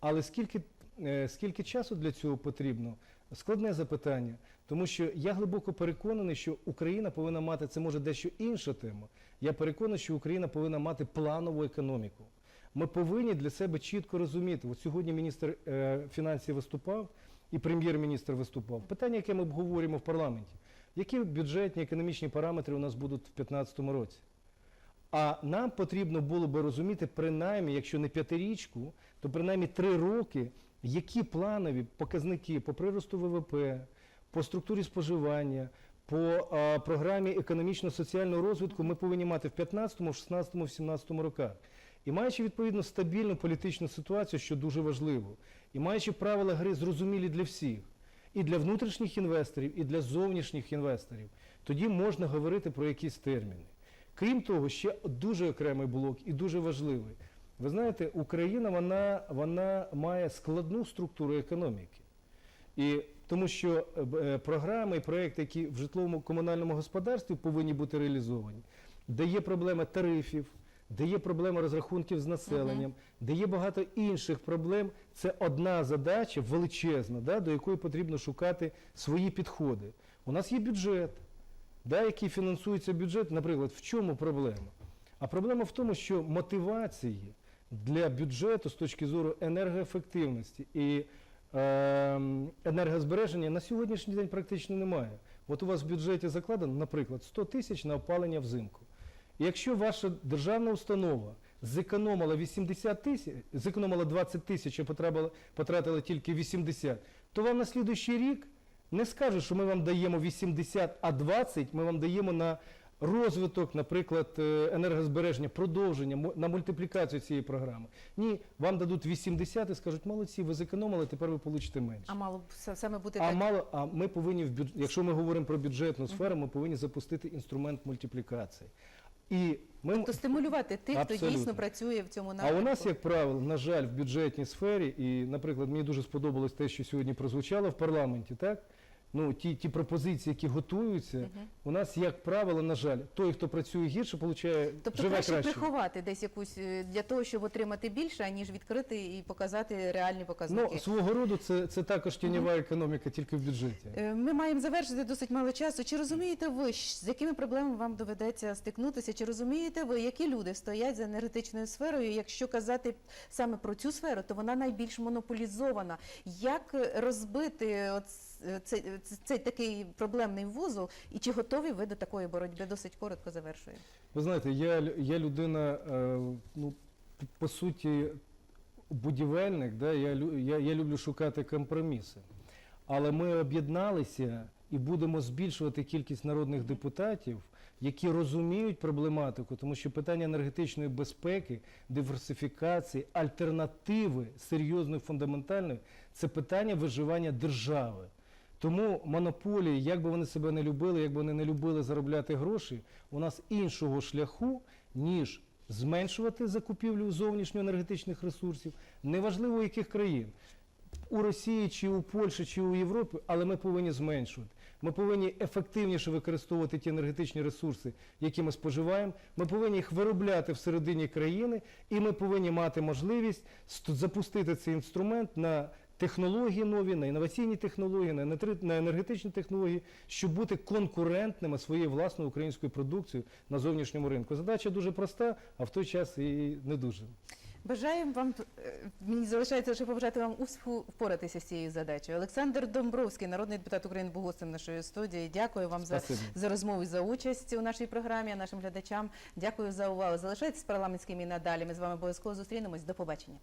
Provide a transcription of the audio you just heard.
Але скільки, е, скільки часу для цього потрібно? Складне запитання. Тому що я глибоко переконаний, що Україна повинна мати, це може дещо інша тема. Я переконаний, що Україна повинна мати планову економіку. Ми повинні для себе чітко розуміти. От сьогодні міністр е, фінансів виступав і прем'єр-міністр виступав. Питання, яке ми обговорюємо в парламенті. Які бюджетні економічні параметри у нас будуть в 2015 році? А нам потрібно було би розуміти, принаймні, якщо не п'ятирічку, то принаймні три роки, які планові показники по приросту ВВП, по структурі споживання, по а, програмі економічно-соціального розвитку ми повинні мати в 15, 16, 17 роках. І маючи відповідно стабільну політичну ситуацію, що дуже важливо, і маючи правила гри зрозумілі для всіх, і для внутрішніх інвесторів, і для зовнішніх інвесторів, тоді можна говорити про якісь терміни. Крім того, ще дуже окремий блок і дуже важливий. Ви знаєте, Україна вона, вона має складну структуру економіки. І тому що е, е, програми і проекти, які в житловому комунальному господарстві повинні бути реалізовані, де є проблема тарифів, де є проблема розрахунків з населенням, де є багато інших проблем. Це одна задача величезна, да, до якої потрібно шукати свої підходи. У нас є бюджет, да, який фінансується бюджет, наприклад, в чому проблема? А проблема в тому, що мотивації для бюджету з точки зору енергоефективності і ем, енергозбереження на сьогоднішній день практично немає. От у вас в бюджеті закладено, наприклад, 100 тисяч на опалення взимку. І якщо ваша державна установа зекономила 80 тисяч, зекономила 20 тисяч, а потратила тільки 80, то вам на слідуючий рік не скажуть, що ми вам даємо 80, а 20 ми вам даємо на розвиток, наприклад, е, енергозбереження, продовження, на мультиплікацію цієї програми. Ні, вам дадуть 80 і скажуть, молодці, ви зекономили, тепер ви получите менше. А мало б саме бути А так. мало, а ми повинні в бюдж... якщо ми говоримо про бюджетну сферу, ми повинні запустити інструмент мультиплікації. І ми Тобто стимулювати тих, хто дійсно працює в цьому а у нас, як правило, на жаль, в бюджетній сфері, і, наприклад, мені дуже сподобалось те, що сьогодні прозвучало в парламенті, так? Ну, ті, ті пропозиції, які готуються, у нас, як правило, на жаль, той, хто працює гірше, получає Тобто живе краще краще. приховати десь якусь е, для того, щоб отримати більше, аніж відкрити і показати реальні показники. Ну, свого роду це, це також тіньова економіка, тільки в бюджеті. Е, Ми маємо завершити досить мало часу. Чи розумієте ви, з якими проблемами вам доведеться стикнутися? Чи розумієте ви, які люди стоять за енергетичною сферою? Якщо казати саме про цю сферу, то вона найбільш монополізована. Як розбити от цей, е, цей такий проблемний вузол? І чи готові ви до такої боротьби? Досить коротко завершую. Ви знаєте, я, я людина, е, ну, по суті, будівельник, да, я, я, я люблю шукати компроміси. Але ми об'єдналися і будемо збільшувати кількість народних депутатів, які розуміють проблематику, тому що питання енергетичної безпеки, диверсифікації, альтернативи серйозної, фундаментальної це питання виживання держави. Тому монополії, як би вони себе не любили, як би вони не любили заробляти гроші, у нас іншого шляху, ніж зменшувати закупівлю зовнішньоенергетичних ресурсів, неважливо яких країн. У Росії чи у Польщі, чи у Європі, але ми повинні зменшувати. Ми повинні ефективніше використовувати ті енергетичні ресурси, які ми споживаємо. Ми повинні їх виробляти всередині країни, і ми повинні мати можливість ст- запустити цей інструмент на технології нові, на інноваційні технології, на енергетичні- на енергетичні технології, щоб бути конкурентними своєю власною українською продукцією на зовнішньому ринку. Задача дуже проста, а в той час і не дуже. Бажаємо вам, е, мені залишається лише побажати вам успіху впоратися з цією задачею. Олександр Домбровський, народний депутат України, був гостем нашої студії. Дякую вам за, за розмову і за участь у нашій програмі, а нашим глядачам. Дякую за увагу. Залишайтесь парламентськими і надалі. Ми з вами обов'язково зустрінемось. До побачення.